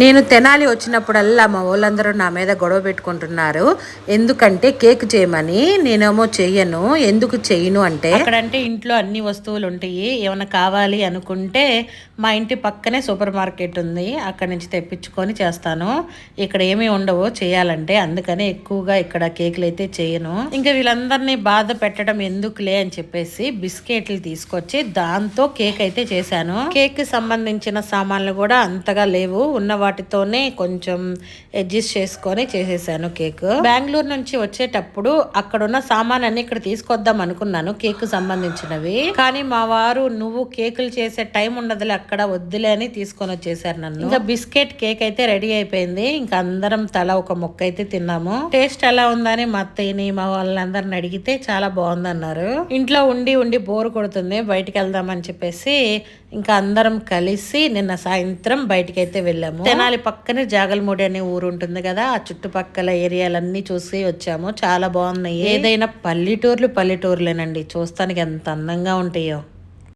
నేను తెనాలి వచ్చినప్పుడల్లా మా వాళ్ళందరూ నా మీద గొడవ పెట్టుకుంటున్నారు. ఎందుకంటే కేక్ చేయమని నేనేమో చెయ్యను. ఎందుకు చెయ్యను అంటే అక్కడంటే ఇంట్లో అన్ని వస్తువులు ఉంటాయి ఏమైనా కావాలి అనుకుంటే మా ఇంటి పక్కనే సూపర్ మార్కెట్ ఉంది. అక్కడి నుంచి తెప్పించుకొని చేస్తాను. ఇక్కడ ఏమీ ఉండవు చేయాలంటే. అందుకనే ఎక్కువగా ఇక్కడ కేకులు అయితే చేయను. ఇంకా వీళ్ళందరినీ బాధ పెట్టడం ఎందుకులే అని చెప్పేసి బిస్కెట్లు తీసుకొచ్చి దాంతో కేక్ అయితే చేశాను. కేక్కి సంబంధించిన సామాన్లు కూడా అంతగా లేవు. ఉన్న వాటితోనే కొంచెం అడ్జస్ట్ చేసుకొని చేసేసాను కేక్. బెంగళూరు నుంచి వచ్చేటప్పుడు అక్కడ ఉన్న సామాన్ అన్ని ఇక్కడ తీసుకొద్దాం అనుకున్నాను కేక్ సంబంధించినవి. కానీ మా వారు నువ్వు కేకులు చేసే టైం ఉండదులే అక్కడ వద్దులే అని తీసుకొని వచ్చేసారు నన్ను. ఇంకా బిస్కెట్ కేక్ అయితే రెడీ అయిపోయింది. ఇంకా అందరం తల ఒక మొక్క అయితే తిన్నాము. టేస్ట్ ఎలా ఉందని మా అత్తయ్యని మా వాళ్ళందరిని అడిగితే చాలా బాగుందన్నారు. ఇంట్లో ఉండి ఉండి బోర్ కొడుతుంది బయటికి వెళ్దామని చెప్పేసి ఇంకా అందరం కలిసి నిన్న సాయంత్రం బయటికి అయితే వెళ్ళాము. తెనాలి పక్కనే జాగల్మూడి అనే ఊరు ఉంటుంది కదా ఆ చుట్టుపక్కల ఏరియాలన్నీ చూసి వచ్చాము. చాలా బాగున్నాయి. ఏదైనా పల్లెటూర్లు పల్లెటూర్లేనండి. చూస్తానికి ఎంత అందంగా ఉంటాయో.